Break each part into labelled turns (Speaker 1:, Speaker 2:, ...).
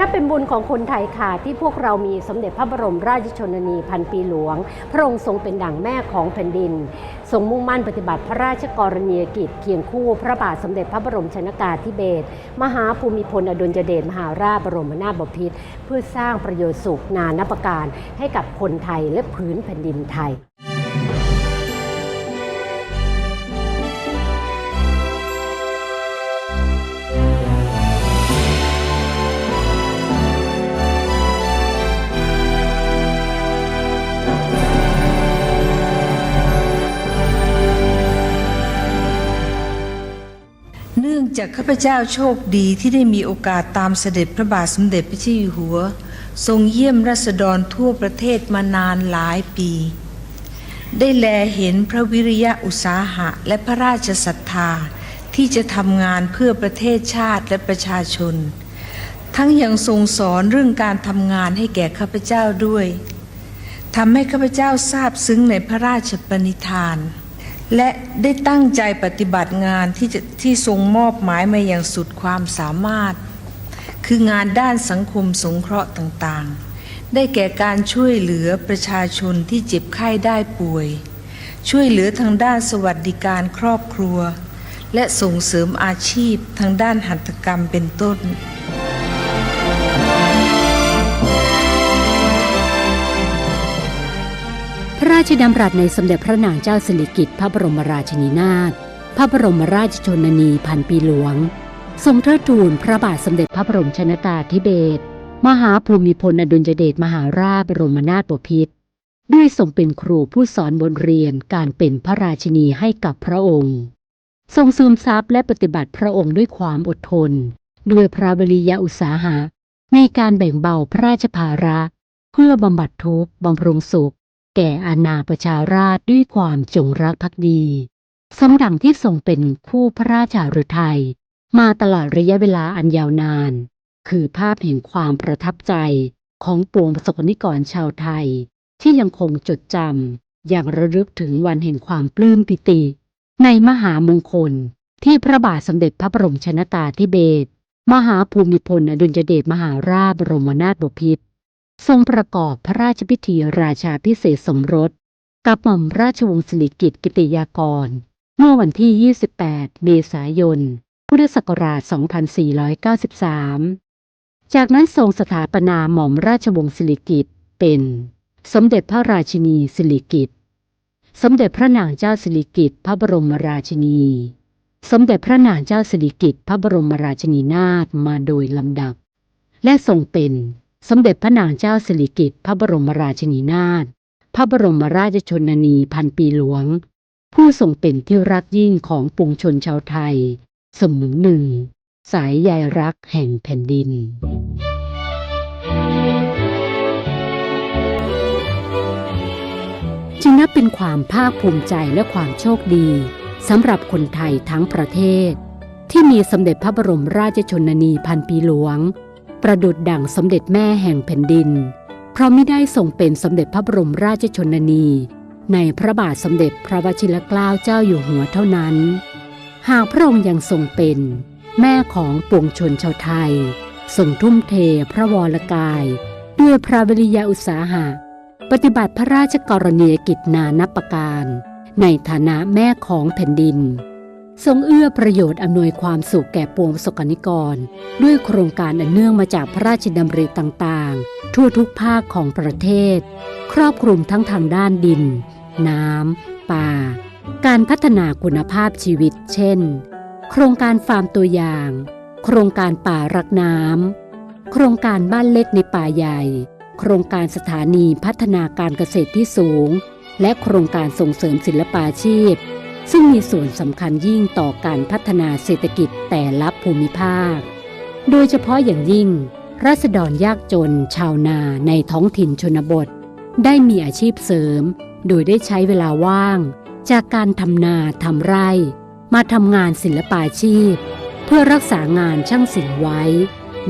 Speaker 1: นับเป็นบุญของคนไทยค่ะที่พวกเรามีสมเด็จพระบรมราชชนนีพันปีหลวง พระองค์ทรงเป็นดั่งแม่ของแผ่นดิน ทรงมุ่งมั่นปฏิบัติพระราชกรณียกิจเคียงคู่ พระบาทสมเด็จพระบรมชนกาธิเบศรมหาภูมิพลอดุลยเดชมหาราชบรมนาถบพิตรเพื่อสร้างประโยชน์สุขนานับประการให้กับคนไทยและพื้นแผ่นดินไทย
Speaker 2: จากข้าพเจ้าโชคดีที่ได้มีโอกาสตามเสด็จพระบาทสมเด็จพระเจ้าอยู่หัว ทรงเยี่ยมราษฎรทั่วประเทศมานานหลายปี ได้แลเห็นพระวิริยะอุตสาหะและพระราชศรัทธาที่จะทำงานเพื่อประเทศชาติและประชาชน ทั้งยังทรงสอนเรื่องการทำงานให้แก่ข้าพเจ้าด้วยทำให้ข้าพเจ้าทราบซึ้งในพระราชปณิธาน และได้ตั้งใจปฏิบัติงานที่จะที่ทรงมอบหมายมาอย่างสุดความสามารถ คืองานด้านสังคมสงเคราะห์ต่างๆ ได้แก่การช่วยเหลือประชาชนที่เจ็บไข้ได้ป่วย ช่วยเหลือทางด้านสวัสดิการครอบครัว และส่งเสริมอาชีพทางด้านหัตถกรรมเป็นต้น
Speaker 1: ระราชดำรัสในสมเด็จพระนางเจ้าสิริกิติ์พระบรมราชินีนาถ พระบรมราชชนนีพันปีหลวง ทรงเทิดทูนพระบาทสมเด็จพระบรมชนกาธิเบศร มหาภูมิพลอดุลยเดชมหาราชบรมนาถบพิตร ด้วยทรงเป็นครูผู้สอนบทเรียนการเป็นพระราชินีให้กับพระองค์ ทรงซึมซับและปฏิบัติพระองค์ด้วยความอดทน ด้วยพระบริยาอุตสาหะในการแบ่งเบาพระราชภาระ เพื่อบำบัดทุกข์บำรุงสุข แก่อาณาประชาราชด้วยความจงรักภักดี สมดังที่ทรงเป็นคู่พระราชาฤทัยมาตลอดระยะเวลาอันยาวนาน คือภาพแห่งความประทับใจของปวงประสบนิกรชาวไทย ที่ยังคงจดจำอย่างระลึกถึงวันแห่งความปลื้มปิติ ในมหามงคลที่พระบาทสมเด็จพระบรมชนกาธิเบศรมหาภูมิพลอดุลยเดชมหาราชบรมนาถบพิตร ทรงประกอบพระราชพิธีราชาพิเศษสมรส กับหม่อมราชวงศ์สิริกิติ์กิติยากร เมื่อวันที่ 28 เมษายน พุทธศักราช 2493 จากนั้นทรงสถาปนาหม่อมราชวงศ์สิริกิติ์เป็น สมเด็จพระราชินีสิริกิติ์สมเด็จพระนางเจ้าสิริกิติ์พระบรมราชินี สมเด็จพระนางเจ้าสิริกิติ์พระบรมราชินีนาถมาโดยลำดับ และทรงเป็น สมเด็จพระนางเจ้าสิริกิติ์พระบรมราชินีนาถ พระบรมราชชนนีพันปีหลวง ผู้ทรงเป็นที่รักยิ่งของปวงชนชาวไทย สมือหนึ่ง สายใยรักแห่งแผ่นดินจึงนับเป็นความภาคภูมิใจและความโชคดีสำหรับคนไทยทั้งประเทศ ที่มีสมเด็จพระบรมราชชนนีพันปีหลวง ประดุดดั่งสมเด็จแม่แห่งแผ่นดิน เพราะไม่ได้ทรงเป็นสมเด็จพระบรมราชชนนี ในพระบาทสมเด็จพระวชิรเกล้าเจ้าอยู่หัวเท่านั้น หากพระองค์ยังทรงเป็น แม่ของปวงชนชาวไทยทรงทุ่มเทพระวรกาย ด้วยพระวิริยะอุตสาหะ ปฏิบัติพระราชกรณียกิจนานับประการ ในฐานะแม่ของแผ่นดิน ทรงเอื้อประโยชน์อำนวยความสุขแก่ปวงสกนิกร ด้วยโครงการอันเนื่องมาจากพระราชดำริต่างๆ ทั่วทุกภาคของประเทศ ครอบคลุมทั้งทางด้านดิน น้ำ ป่า การพัฒนาคุณภาพชีวิต เช่น โครงการฟาร์มตัวอย่าง โครงการป่ารักน้ำ โครงการบ้านเล็กในป่าใหญ่ โครงการสถานีพัฒนาการเกษตรที่สูง และโครงการส่งเสริมศิลปาชีพ ซึ่งมีส่วนสำคัญยิ่งต่อการพัฒนาเศรษฐกิจแต่ละภูมิภาค โดยเฉพาะอย่างยิ่งรัษฎรยากจนชาวนาในท้องถิ่นชนบท ได้มีอาชีพเสริม โดยได้ใช้เวลาว่าง จากการทำนาทำไร่ มาทำงานศิลปาชีพ เพื่อรักษางานช่างศิลป์ไว้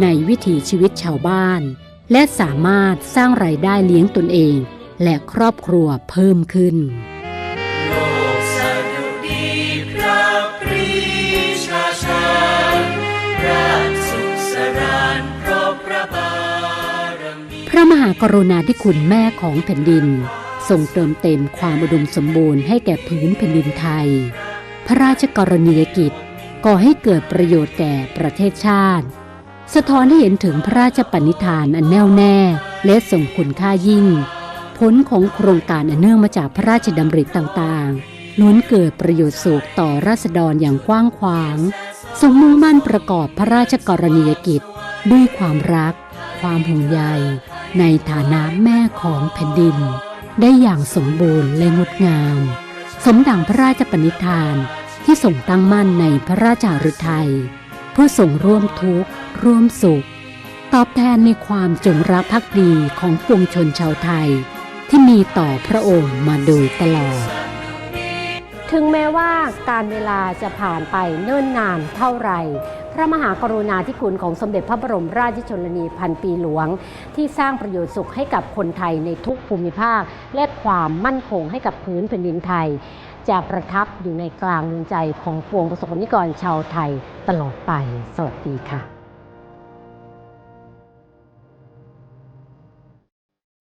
Speaker 1: ในวิถีชีวิตชาวบ้าน และสามารถสร้างรายได้เลี้ยงตนเอง และครอบครัวเพิ่มขึ้นากรุณาธิคุณแม่ของแผ่นดินทรงเติมเต็มความอุดมสมบูรณ์ให้แก่พื้นแผ่นดินไทย พระราชกรณียกิจก่อให้เกิดประโยชน์แก่ประเทศชาติ สะท้อนให้เห็นถึงพระราชปณิธานอันแน่วแน่ และทรงคุณค่ายิ่ง ผลของโครงการอันเนื่องมาจากพระราชดำริต่างๆล้วนเกิดประโยชน์สุขต่อราษฎรอย่างกว้างขวางทรงมุ่งมั่นประกอบพระราชกรณียกิจ ด้วยความรัก ความห่วงใย ในฐานะแม่ของแผ่นดิน ได้อย่างสมบูรณ์และงดงาม สมดังพระราชปณิธานที่ทรงตั้งมั่นในพระราชาฤทัยเพื่อส่งร่วมทุกข์ ร่วมสุข ตอบแทนในความจงรักภักดีของปวงชนชาวไทยที่มีต่อพระองค์มาโดยตลอด
Speaker 3: ถึงแม้ว่าการเวลาจะผ่านไปเนิ่นนานเท่าไหร่ พระมหากรุณาธิคุณของสมเด็จพระบรมราชชนนีพันปีหลวง ที่สร้างประโยชน์สุขให้กับคนไทยในทุกภูมิภาค และความมั่นคงให้กับพื้นแผ่นดินไทย จะประทับอยู่ในกลางดวงใจของปวงประสบนิกรชาวไทยตลอดไป สวัสดีค่ะ